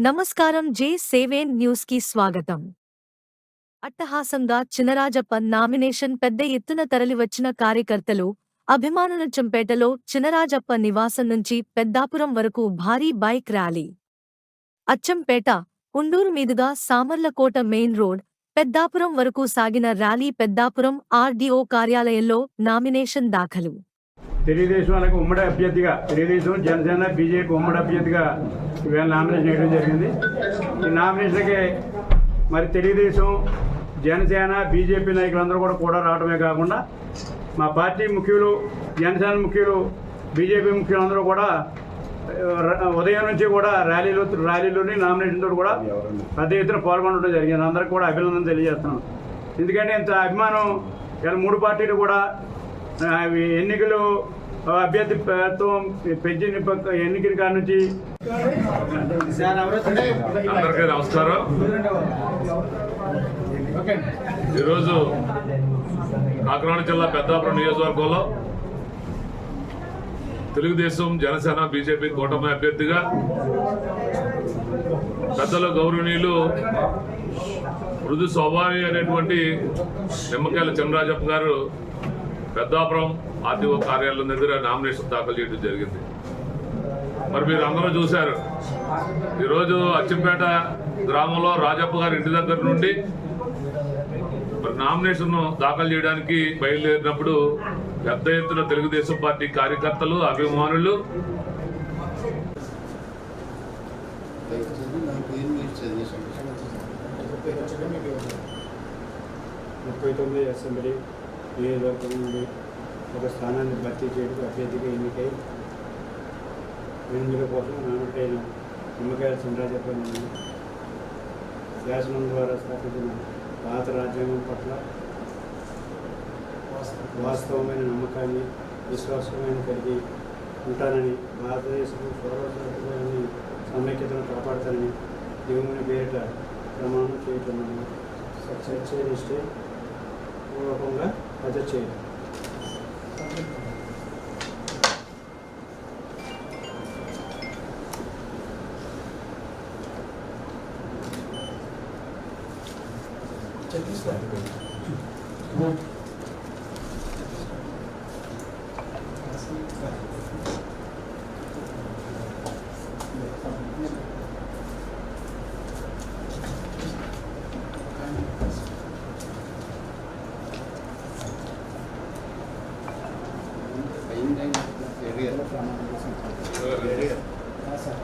నమస్కారం జే సేవేన్ న్యూస్కి స్వాగతం. అట్టహాసంగా చినరాజప్ప నామినేషన్ పెద్ద ఎత్తున తరలివచ్చిన కార్యకర్తలు అభిమానుల చంపేటలో చినరాజప్ప నివాసం నుంచి పెద్దాపురం వరకు భారీ బైక్ ర్యాలీ. అచ్చంపేట ఉండూరు మీదుగా సామర్లకోట మెయిన్ రోడ్ పెద్దాపురం వరకు సాగిన ర్యాలీ పెద్దాపురం ఆర్డీఓ కార్యాలయంలో నామినేషన్ దాఖలు. తెలుగుదేశం వాళ్ళకి ఉమ్మడి అభ్యర్థిగా తెలుగుదేశం జనసేన బీజేపీ ఉమ్మడి అభ్యర్థిగా ఇవాళ నామినేషన్ వేయడం జరిగింది. ఈ నామినేషన్కి మరి తెలుగుదేశం జనసేన బీజేపీ నాయకులందరూ కూడా కూడా రావడమే కాకుండా మా పార్టీ ముఖ్యులు జనసేన ముఖ్యులు బీజేపీ ముఖ్యులందరూ కూడా ఉదయం నుంచి కూడా ర్యాలీలు ర్యాలీలోని నామినేషన్తో కూడా పెద్ద ఎత్తున పాల్గొనడం జరిగింది. అందరికీ కూడా అభినందన తెలియజేస్తున్నాం. ఎందుకంటే ఇంత అభిమానం ఇలా మూడు పార్టీలు కూడా ఎన్నికలు అభ్యర్థి ప్రభుత్వం పెంచిన ఎన్నికల కాడ నుంచి. అందరికీ నమస్కారం. ఈరోజు కాకినాడ జిల్లా పెద్దాపురం నియోజకవర్గంలో తెలుగుదేశం జనసేన బీజేపీ కూటమి అభ్యర్థిగా పెద్దలు గౌరవనీయులు మృదు స్వభావి అనేటువంటి నిమ్మకాయల చంద్రరాజప్ప గారు పెద్దాపురం ఆర్టీఓ కార్యాలయం దగ్గర నామినేషన్ దాఖలు చేయడం జరిగింది. మరి మీరు అందరూ చూశారు. ఈరోజు అచ్చంపేట గ్రామంలో రాజప్ప గారి ఇంటి దగ్గర నుండి మరి నామినేషన్ దాఖలు చేయడానికి బయలుదేరినప్పుడు పెద్ద ఎత్తున తెలుగుదేశం పార్టీ కార్యకర్తలు అభిమానులు ముప్పై తొమ్మిది అసెంబ్లీ నియోజకవర్గం నుండి ఒక స్థానాన్ని భర్తీ చేయడానికి అభ్యర్థిగా ఎన్నికై ఎన్నికల కోసం నామకైన నిమ్మకాయల చంద్రాజప్పని శాసనం ద్వారా స్థాపించిన పాత రాజ్యాంగం పట్ల వాస్తవమైన నమ్మకాన్ని విశ్వాసమైన కలిగి ఉంటానని భారతదేశం సర్వసాధారణ సమైక్యతను కాపాడతానని దేవుని పేరిట ప్రమాణం చేయుతున్నాను సత్యనిష్టే होगा as a chain. Check this slide. Good. Gracias.